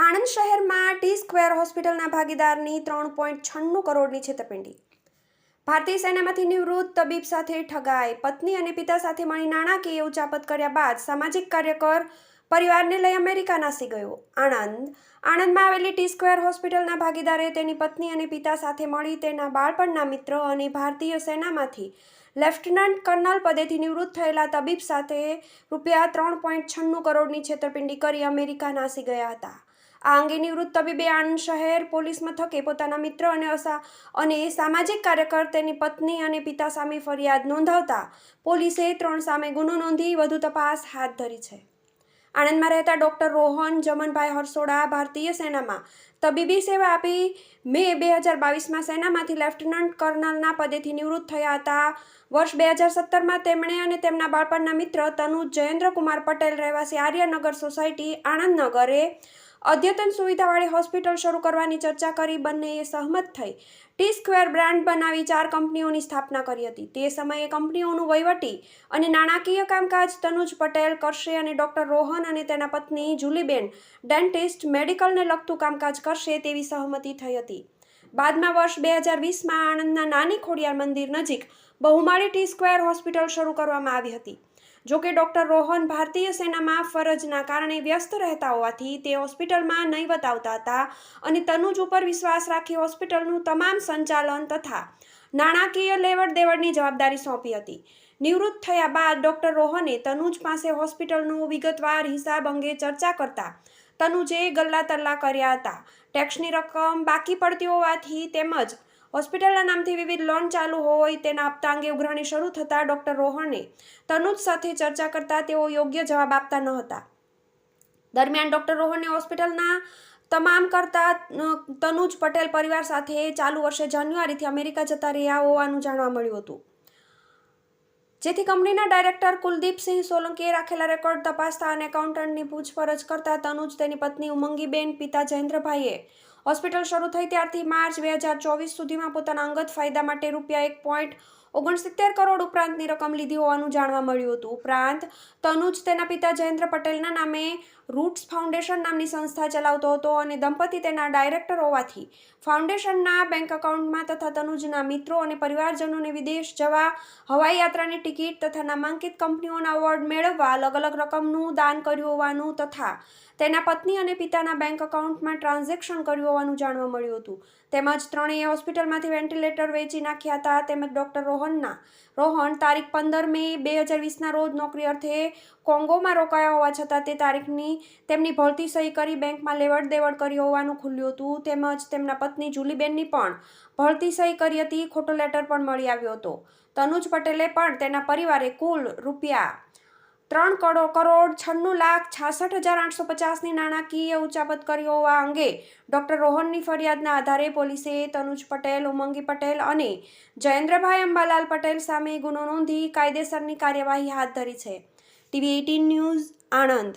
આણંદ શહેરમાં T square હોસ્પિટલના ભાગીદારની ત્રણ પોઈન્ટ છન્નું કરોડની છેતરપિંડી. ભારતીય સેનામાંથી નિવૃત્ત તબીબ સાથે ઠગાઈ, પત્ની અને પિતા સાથે મળી નાણાકીય ઉચાપત કર્યા બાદ સામાજિક કાર્યકર પરિવારને લઈ અમેરિકા નાસી ગયો. આણંદ, આણંદમાં આવેલી ટી સ્ક્વેર હોસ્પિટલના ભાગીદારે તેની પત્ની અને પિતા સાથે મળી તેના બાળપણના મિત્ર અને ભારતીય સેનામાંથી લેફ્ટનન્ટ કર્નલ પદેથી નિવૃત્ત થયેલા તબીબ સાથે રૂપિયા ત્રણ પોઈન્ટ છન્નું કરોડની છેતરપિંડી કરી અમેરિકા નાસી ગયા હતા. આ અંગે નિવૃત્ત તબીબે આણંદ શહેર પોલીસ મથકે પોતાના મિત્ર અને અસા અને સામાજિક કાર્યકર તેની પત્ની અને પિતા સામે ફરિયાદ નોંધાવતા પોલીસે ત્રણ સામે ગુનો નોંધી વધુ તપાસ હાથ ધરી છે. આણંદમાં રહેતા ડૉક્ટર રોહન, જમનભાઈ હરસોડા ભારતીય સેનામાં તબીબી સેવા આપી મે બે હજાર બાવીસમાં સેનામાંથી લેફ્ટનન્ટ કર્નલના પદેથી નિવૃત્ત થયા હતા. વર્ષ બે હજાર સત્તરમાં તેમણે અને તેમના બાળપણના મિત્ર તનુજ જયેન્દ્રકુમાર પટેલ રહેવાસી આર્યનગર સોસાયટી આણંદનગરે અદ્યતન સુવિધાવાળી હોસ્પિટલ શરૂ કરવાની ચર્ચા કરી, બંનેએ સહમત થઈ. ટી સ્ક્વેર બ્રાન્ડ બનાવી ચાર કંપનીઓની સ્થાપના કરી હતી. તે સમયે કંપનીઓનું વહીવટી અને નાણાકીય કામકાજ તનુજ પટેલ કરશે અને ડૉક્ટર રોહન અને તેના પત્ની જુલીબેન ડેન્ટિસ્ટ મેડિકલને લગતું કામકાજ કરશે તેવી સહમતિ થઈ હતી. બાદમાં વર્ષ બે હજાર વીસમાં આણંદના નાની ખોડિયાર મંદિર નજીક બહુમાળી ટી સ્ક્વેર હોસ્પિટલ શરૂ કરવામાં આવી હતી. જોકે ડૉક્ટર રોહન ભારતીય સેનામાં ફરજના કારણે વ્યસ્ત રહેતા હોવાથી તે હોસ્પિટલમાં નહીવત આવતા હતા અને તનુજ ઉપર વિશ્વાસ રાખી હોસ્પિટલનું તમામ સંચાલન તથા નાણાકીય લેવડ દેવડની જવાબદારી સોંપી હતી. નિવૃત્ત થયા બાદ ડૉક્ટર રોહને તનુજ પાસે હોસ્પિટલનું વિગતવાર હિસાબ અંગે ચર્ચા કરતા તનુજે ગલ્લા તલ્લા કર્યા હતા. ટેક્સની રકમ બાકી પડતી હોવાથી તેમજ હોસ્પિટલના નામથી વિવિધ લોન ચાલુ હોય તેના આપતા અંગે ઉઘરાણી શરૂ થતાં ડૉક્ટર રોહણે તનુજ સાથે ચર્ચા કરતા તેઓ યોગ્ય જવાબ આપતા ન હતા. દરમિયાન ડૉક્ટર રોહને હોસ્પિટલના તમામ કરતા તનુજ પટેલ પરિવાર સાથે ચાલુ વર્ષે જાન્યુઆરીથી અમેરિકા જતા રહ્યા હોવાનું જાણવા મળ્યું હતું. જેથી કંપનીના ડાયરેક્ટર કુલદીપસિંહ સોલંકીએ રાખેલા રેકોર્ડ તપાસતા અને એકાઉન્ટન્ટની પૂછપરછ કરતા તનુજ તેની પત્ની ઉમંગીબેન, પિતા જયેન્દ્રભાઈએ હોસ્પિટલ શરૂ થઈ ત્યારથી માર્ચ બે હજાર ચોવીસ સુધીમાં પોતાના અંગત ફાયદા માટે રૂપિયા એક પોઈન્ટ ઓગણસિત્તેર કરોડ ઉપરાંતની રકમ લીધી હોવાનું જાણવા મળ્યું હતું. ઉપરાંત, તનુજ તેના પિતા જયેન્દ્ર પટેલના નામે રૂટ્સ ફાઉન્ડેશન નામની સંસ્થા ચલાવતો હતો અને દંપતી તેના ડાયરેક્ટર હોવાથી ફાઉન્ડેશનના બેંક એકાઉન્ટમાં તથા તનુજના મિત્રો અને પરિવારજનોને વિદેશ જવા, હવાઈ યાત્રાની ટિકિટ તથા નામાંકિત કંપનીઓના અવોર્ડ મેળવવા અલગ અલગ રકમનું દાન કર્યું હોવાનું તથા તેના પત્ની અને પિતાના બેંક એકાઉન્ટમાં ટ્રાન્ઝેક્શન કર્યું હોવાનું જાણવા મળ્યું હતું. તેમજ ત્રણેય હોસ્પિટલમાંથી વેન્ટિલેટર વેચી નાખ્યા હતા તેમજ ડૉક્ટર રોહનના. રોહન તારીખ પંદર મે બે હજાર વીસના રોજ નોકરી અર્થે કોંગોમાં રોકાયા હોવા છતાં તે તારીખની તેમની ભરતી સહી કરી બેંકમાં લેવડ દેવડ કરી હોવાનું ખુલ્યું હતું. તેમજ તેમના પત્ની જુલીબેનની પણ ભરતી સહી કરી હતી. ખોટો લેટર પણ મળી આવ્યો હતો. તનુજ પટેલે પણ તેના પરિવારે કુલ રૂપિયા ત્રણ કરોડ કરોડ છન્નું લાખ છાસઠ હજાર આઠસો પચાસની નાણાકીય ઉચાપત કરી હોવા અંગે ડૉક્ટર રોહનની ફરિયાદના આધારે પોલીસે તનુજ પટેલ, ઉમંગી પટેલ અને જયેન્દ્રભાઈ અંબાલાલ પટેલ સામે ગુનો નોંધી કાયદેસરની કાર્યવાહી હાથ ધરી છે. TV eighteen news, Anand.